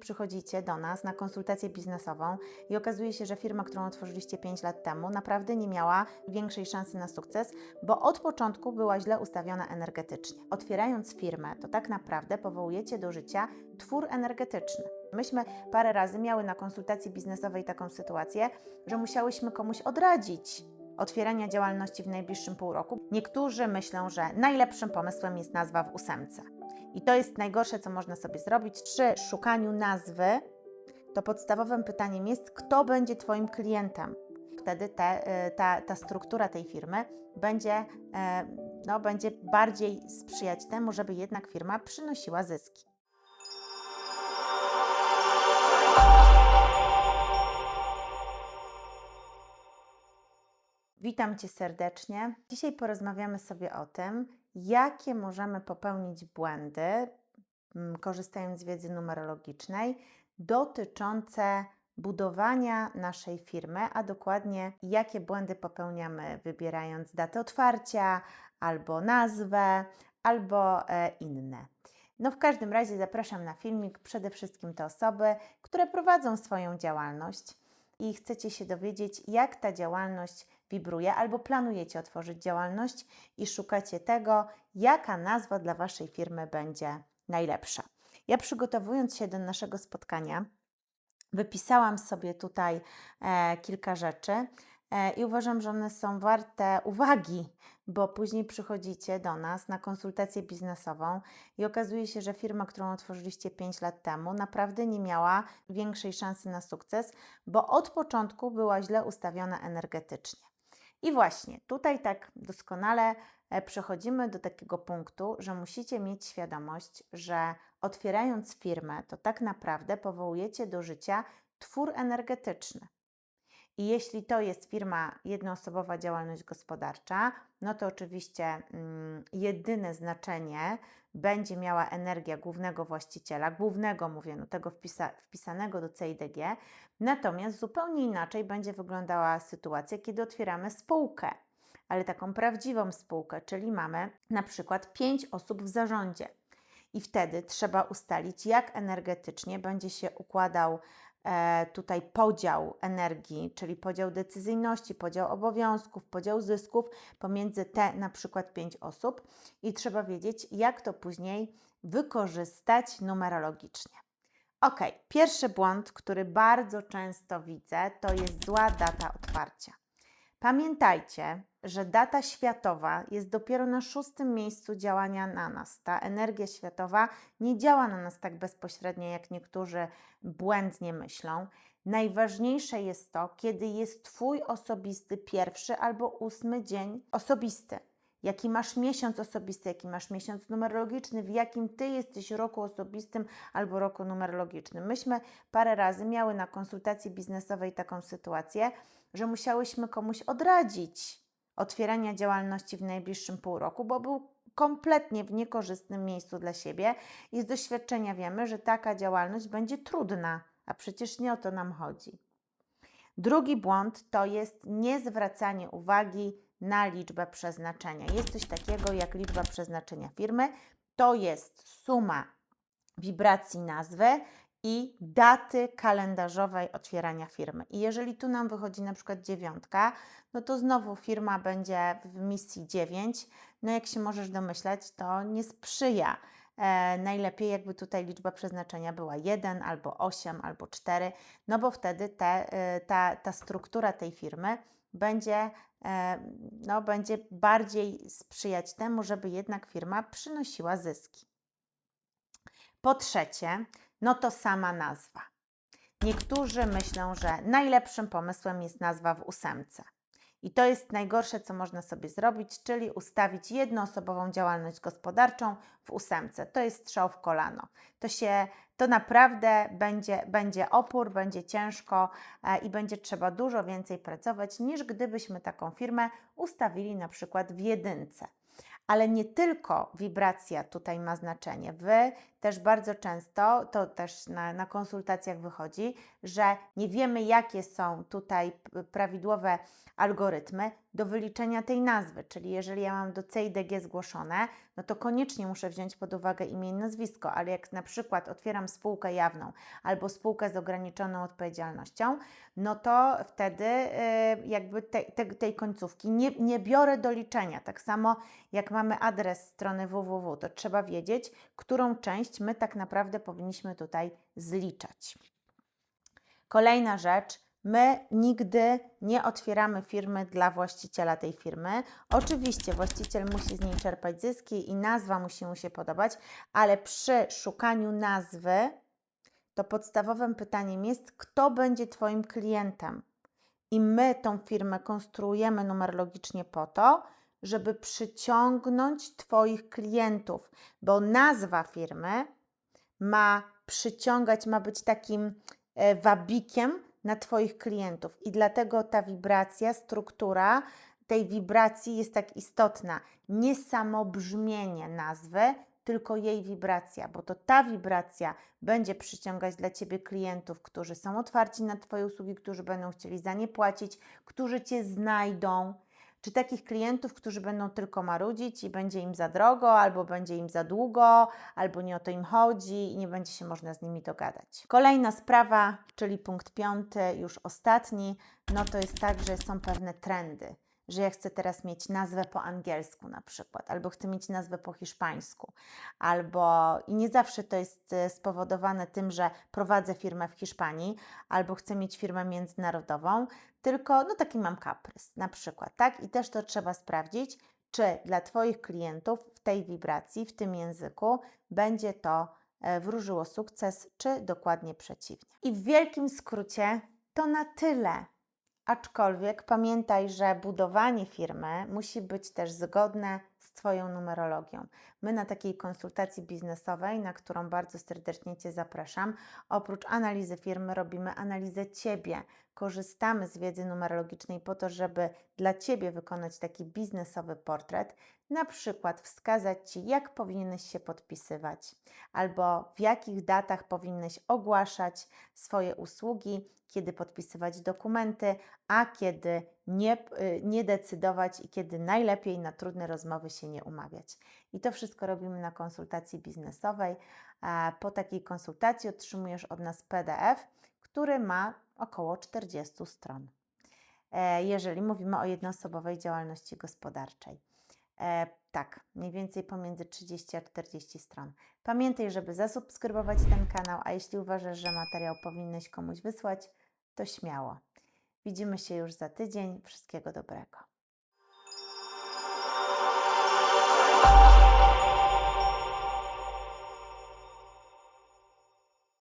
Przychodzicie do nas na konsultację biznesową i okazuje się, że firma, którą otworzyliście 5 lat temu, naprawdę nie miała większej szansy na sukces, bo od początku była źle ustawiona energetycznie. Otwierając firmę, to tak naprawdę powołujecie do życia twór energetyczny. Myśmy parę razy miały na konsultacji biznesowej taką sytuację, że musiałyśmy komuś odradzić otwierania działalności w najbliższym pół roku. Niektórzy myślą, że najlepszym pomysłem jest nazwa w ósemce. I to jest najgorsze, co można sobie zrobić. Przy szukaniu nazwy, to podstawowym pytaniem jest, kto będzie Twoim klientem. Wtedy te, y, ta, ta struktura tej firmy będzie, e, no, będzie bardziej sprzyjać temu, żeby jednak firma przynosiła zyski. Witam Cię serdecznie. Dzisiaj porozmawiamy sobie o tym, jakie możemy popełnić błędy, korzystając z wiedzy numerologicznej, dotyczące budowania naszej firmy, a dokładnie jakie błędy popełniamy, wybierając datę otwarcia, albo nazwę, albo e, inne. No w każdym razie zapraszam na filmik przede wszystkim te osoby, które prowadzą swoją działalność i chcecie się dowiedzieć, jak ta działalność wibruje, albo planujecie otworzyć działalność i szukacie tego, jaka nazwa dla Waszej firmy będzie najlepsza. Ja przygotowując się do naszego spotkania, wypisałam sobie tutaj e, kilka rzeczy e, i uważam, że one są warte uwagi, bo później przychodzicie do nas na konsultację biznesową i okazuje się, że firma, którą otworzyliście 5 lat temu, naprawdę nie miała większej szansy na sukces, bo od początku była źle ustawiona energetycznie. I właśnie tutaj tak doskonale e, przechodzimy do takiego punktu, że musicie mieć świadomość, że otwierając firmę, to tak naprawdę powołujecie do życia twór energetyczny. I jeśli to jest firma, jednoosobowa działalność gospodarcza, no to oczywiście mm, jedyne znaczenie będzie miała energia głównego właściciela, głównego mówię, no tego wpisa, wpisanego do CIDG, natomiast zupełnie inaczej będzie wyglądała sytuacja, kiedy otwieramy spółkę, ale taką prawdziwą spółkę, czyli mamy na przykład pięć osób w zarządzie. I wtedy trzeba ustalić, jak energetycznie będzie się układał tutaj podział energii, czyli podział decyzyjności, podział obowiązków, podział zysków pomiędzy te na przykład pięć osób i trzeba wiedzieć, jak to później wykorzystać numerologicznie. Ok, pierwszy błąd, który bardzo często widzę, to jest zła data otwarcia. Pamiętajcie, że data światowa jest dopiero na szóstym miejscu działania na nas. Ta energia światowa nie działa na nas tak bezpośrednio, jak niektórzy błędnie myślą. Najważniejsze jest to, kiedy jest Twój osobisty pierwszy albo ósmy dzień osobisty. Jaki masz miesiąc osobisty, jaki masz miesiąc numerologiczny, w jakim Ty jesteś roku osobistym albo roku numerologicznym. Myśmy parę razy miały na konsultacji biznesowej taką sytuację, że musiałyśmy komuś odradzić otwierania działalności w najbliższym pół roku, bo był kompletnie w niekorzystnym miejscu dla siebie i z doświadczenia wiemy, że taka działalność będzie trudna, a przecież nie o to nam chodzi. Drugi błąd to jest niezwracanie uwagi na liczbę przeznaczenia. Jest coś takiego jak liczba przeznaczenia firmy. To jest suma wibracji nazwy i daty kalendarzowej otwierania firmy. I jeżeli tu nam wychodzi na przykład dziewiątka, no to znowu firma będzie w misji 9. No jak się możesz domyślać, to nie sprzyja. E, najlepiej jakby tutaj liczba przeznaczenia była 1 albo 8 albo 4, no bo wtedy te, e, ta, ta struktura tej firmy będzie, e, no, będzie bardziej sprzyjać temu, żeby jednak firma przynosiła zyski. Po trzecie, no to sama nazwa. Niektórzy myślą, że najlepszym pomysłem jest nazwa w ósemce. I to jest najgorsze, co można sobie zrobić, czyli ustawić jednoosobową działalność gospodarczą w ósemce. To jest strzał w kolano. To się, to naprawdę będzie, będzie opór, będzie ciężko e, i będzie trzeba dużo więcej pracować, niż gdybyśmy taką firmę ustawili na przykład w jedynce. Ale nie tylko wibracja tutaj ma znaczenie. Wy też bardzo często, to też na, na konsultacjach wychodzi, że nie wiemy, jakie są tutaj prawidłowe algorytmy do wyliczenia tej nazwy. Czyli jeżeli ja mam do C i DG zgłoszone, no to koniecznie muszę wziąć pod uwagę imię i nazwisko, ale jak na przykład otwieram spółkę jawną albo spółkę z ograniczoną odpowiedzialnością, no to wtedy y, jakby te, te, tej końcówki nie, nie biorę do liczenia. Tak samo jak mamy adres strony www, to trzeba wiedzieć, którą część my tak naprawdę powinniśmy tutaj zliczać. Kolejna rzecz. My nigdy nie otwieramy firmy dla właściciela tej firmy. Oczywiście właściciel musi z niej czerpać zyski i nazwa musi mu się podobać, ale przy szukaniu nazwy to podstawowym pytaniem jest, kto będzie Twoim klientem. I my tą firmę konstruujemy numerologicznie po to, żeby przyciągnąć Twoich klientów, bo nazwa firmy ma przyciągać, ma być takim e, wabikiem na Twoich klientów. I dlatego ta wibracja, struktura tej wibracji jest tak istotna. Nie samo brzmienie nazwy, tylko jej wibracja, bo to ta wibracja będzie przyciągać dla Ciebie klientów, którzy są otwarci na Twoje usługi, którzy będą chcieli za nie płacić, którzy Cię znajdą. Czy takich klientów, którzy będą tylko marudzić i będzie im za drogo, albo będzie im za długo, albo nie o to im chodzi i nie będzie się można z nimi dogadać. Kolejna sprawa, czyli punkt piąty, już ostatni, no to jest tak, że są pewne trendy że ja chcę teraz mieć nazwę po angielsku na przykład, albo chcę mieć nazwę po hiszpańsku, albo i nie zawsze to jest e, spowodowane tym, że prowadzę firmę w Hiszpanii, albo chcę mieć firmę międzynarodową, tylko no taki mam kaprys na przykład, tak? I też to trzeba sprawdzić, czy dla Twoich klientów w tej wibracji, w tym języku będzie to e, wróżyło sukces, czy dokładnie przeciwnie. I w wielkim skrócie to na tyle. Aczkolwiek pamiętaj, że budowanie firmy musi być też zgodne z Twoją numerologią. My na takiej konsultacji biznesowej, na którą bardzo serdecznie Cię zapraszam, oprócz analizy firmy robimy analizę Ciebie. Korzystamy z wiedzy numerologicznej po to, żeby dla Ciebie wykonać taki biznesowy portret, na przykład wskazać Ci, jak powinieneś się podpisywać, albo w jakich datach powinieneś ogłaszać swoje usługi, kiedy podpisywać dokumenty, a kiedy nie, y, nie decydować i kiedy najlepiej na trudne rozmowy się nie umawiać. I to wszystko robimy na konsultacji biznesowej. A Po takiej konsultacji otrzymujesz od nas PDF, który ma około 40 stron, e, jeżeli mówimy o jednoosobowej działalności gospodarczej. E, tak, mniej więcej pomiędzy 30 a 40 stron. Pamiętaj, żeby zasubskrybować ten kanał, a jeśli uważasz, że materiał powinnyś komuś wysłać, to śmiało. Widzimy się już za tydzień. Wszystkiego dobrego.